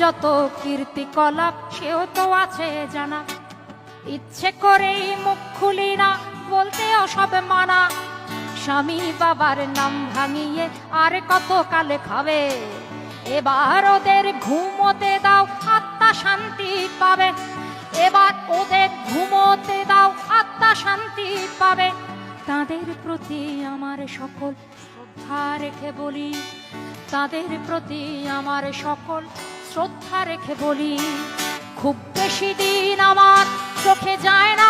যত কীর্তি কলাপ, সেও তো আছে জানা। ইচ্ছে করেই মুখ খুলি না, বলতে সব মানা। স্বামী বাবার নাম ভাঙিয়ে আর কত কালে খাবে? এবার ওদের ঘুমোতে দাও, আত্মা শান্তি পাবে। এবার ওদের ঘুমোতে দাও, আত্মা শান্তি পাবে। তাদের প্রতি আমার সকল শ্রদ্ধা রেখে বলি, তাদের প্রতি আমার সকল শ্রদ্ধা রেখে বলি খুব বেশি দিন আমার চোখে যায় না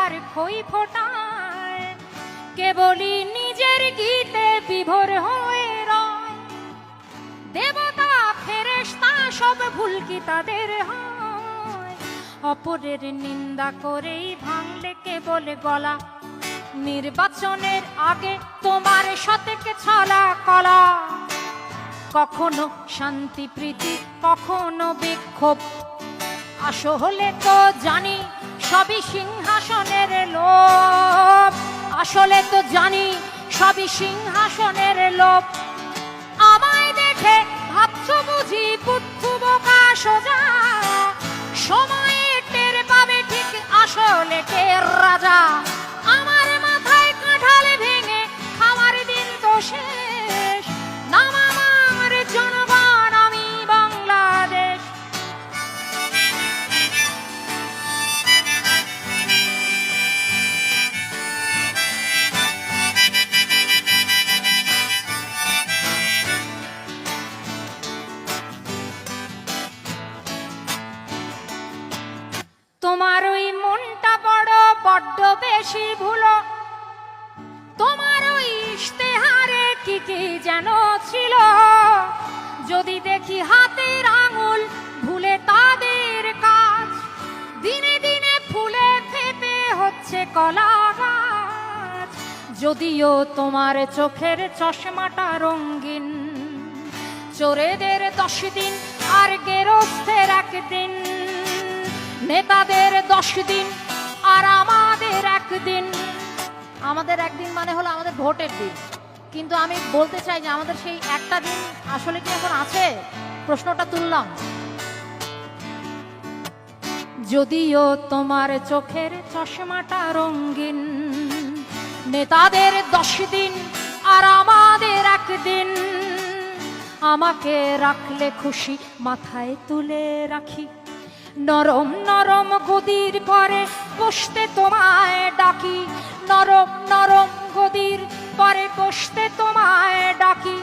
কথার খই ফোটায়। কেবলই নিজের গীতে বিভোর হয়ে দেবতা, ফেরেশতা, সব ভুল কি তাদের হয়? অপরের নিন্দা করেই ভাঙলে কেবল গলা। নির্বাচনের আগে তোমার সতেকে ছলা কলা। কখনো শান্তি প্রীতি, কখনো বিক্ষোভ। আসো হলে তো জানি সবই সিংহাসনের লোভ। আসলে তো জানি সবই সিংহাসনের লোভ। আমায় দেখে ভাবছ বুঝি বুদ্ধ বোকা সোজা টের পাবে ঠিক আসলে কে রাজা। আমার মাথায় কাঁঠাল ভেঙে খাওয়ার দিন তো শেষ তোমার ওই মনটা বড়, বড্ড বেশি ভুলো। তোমার ওই ইশতেহারে কি কি যেন ছিল। যদি দেখি হাতের আঙুল, ভুলে তাদের কাজ। দিনে দিনে ফুলে ফেপে হচ্ছে কলা গাছ। যদিও তোমার চোখের চশমাটা রঙিন, চোরেদের দশ দিন আর গেরস্থের একদিন। নেতাদের দশ দিন আর আমাদের একদিন। আমাদের একদিন মানে হলো আমাদের ভোটের দিন। কিন্তু আমি বলতে চাই যে আমাদের সেই একটা দিন আসলে কি এখন আছে? প্রশ্নটা তুললাম। যদিও তোমার চোখের চশমাটা রঙিন, নেতাদের দশ দিন আর আমাদের একদিন। আমাকে রাখলে খুশি, মাথায় তুলে রাখি। নরম নরম গদির পরে বসতে তোমায় ডাকি। নরম নরম গদির পরে বসতে তোমায় ডাকি।